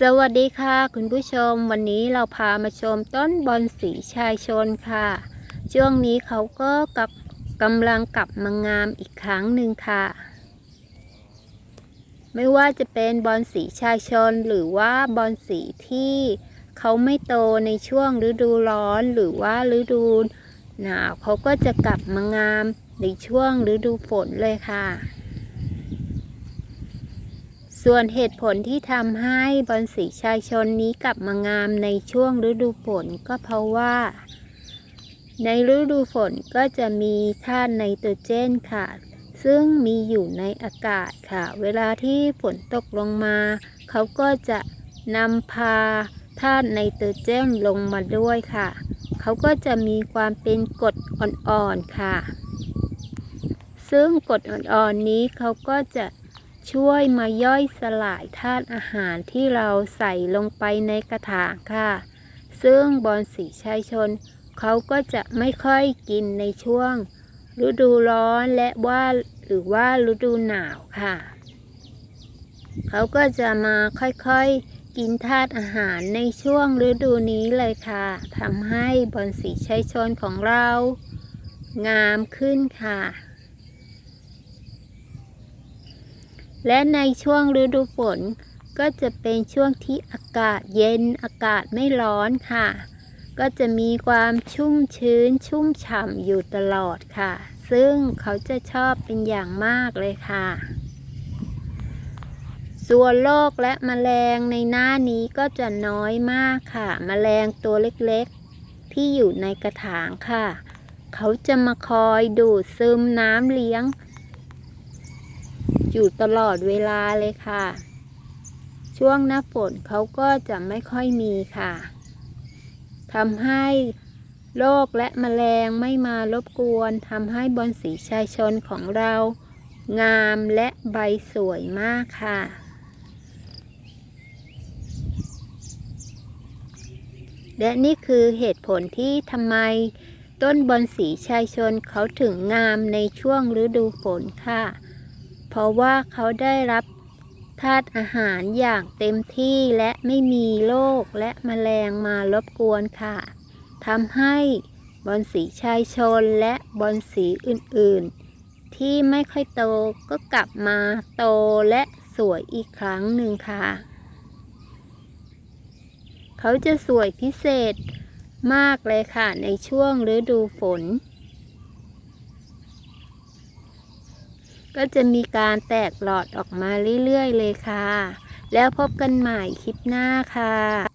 สวัสดีค่ะ คุณผู้ชมวันนี้เราพามาชมต้นบอนสีชายชนค่ะ ช่วงนี้เขาก็กับกำลังกลับมางามอีกครั้งหนึ่งค่ะ ไม่ว่าจะเป็นบอนสีชายชนหรือว่าบอนสีที่เขาไม่โตในช่วงฤดูร้อนหรือว่าฤดูหนาวเขาก็จะกลับมางามในช่วงฤดูฝนเลยค่ะ ส่วนเหตุผลที่ทำให้บอลสีชายชนนี้กลับมางามในช่วงฤดูฝนก็เพราะว่า ในฤดูฝนก็จะมีธาตุไนโตรเจนค่ะ ซึ่งมีอยู่ในอากาศค่ะ เวลาที่ฝนตกลงมา เขาก็จะนำพาธาตุไนโตรเจนลงมาด้วยค่ะ เขาก็จะมีความเป็นกรดอ่อนๆค่ะ ซึ่งกรดอ่อนๆนี้เขาก็จะ ช่วยมาย่อยสลายธาตุอาหารที่เราใส่ลงไปในกระถางค่ะ ซึ่งบอนสีชายชน เขาก็จะไม่ค่อยกินในช่วง ฤดูร้อนและว่าหรือว่าฤดูหนาวค่ะ เขาก็จะมาค่อยๆกินธาตุอาหารในช่วงฤดูนี้เลยค่ะทำให้บอนสีชายชนของเรา งามขึ้นค่ะ และในช่วงฤดูฝนก็จะเป็นช่วงที่อากาศเย็นอากาศไม่ร้อนค่ะ ก็จะมีความชุ่มชื้นชุ่มฉ่ำอยู่ตลอดค่ะ ซึ่งเขาจะชอบเป็นอย่างมากเลยค่ะ ส่วนโรคและแมลงในหน้านี้ก็จะน้อยมากค่ะแมลงตัวเล็กๆ ที่อยู่ในกระถางค่ะ เขาจะมาคอยดูดซึมน้ำเลี้ยง อยู่ตลอดเวลาเลยค่ะ ช่วงหน้าฝนเขาก็จะไม่ค่อยมีค่ะทำให้โรคและแมลงไม่มารบกวนทำให้บอนสีชายชนของเรา งามและใบสวยมากค่ะ และนี่คือเหตุผลที่ทำไม ต้นบอนสีชายชนเขาถึงงามในช่วงฤดูฝนค่ะ เพราะว่าเขาได้รับธาตุอาหารอย่างเต็มที่และไม่มีโรคและแมลงมารบกวนค่ะทำให้บอนสีชายชนและบอนสีอื่นๆ ที่ไม่ค่อยโตก็กลับมาโตและสวยอีกครั้งหนึ่งค่ะ เขาจะสวยพิเศษมากเลยค่ะในช่วงฤดูฝน ก็จะมีการแตกหลอดออกมาเรื่อยๆเลยค่ะ แล้วพบกันใหม่คลิปหน้าค่ะ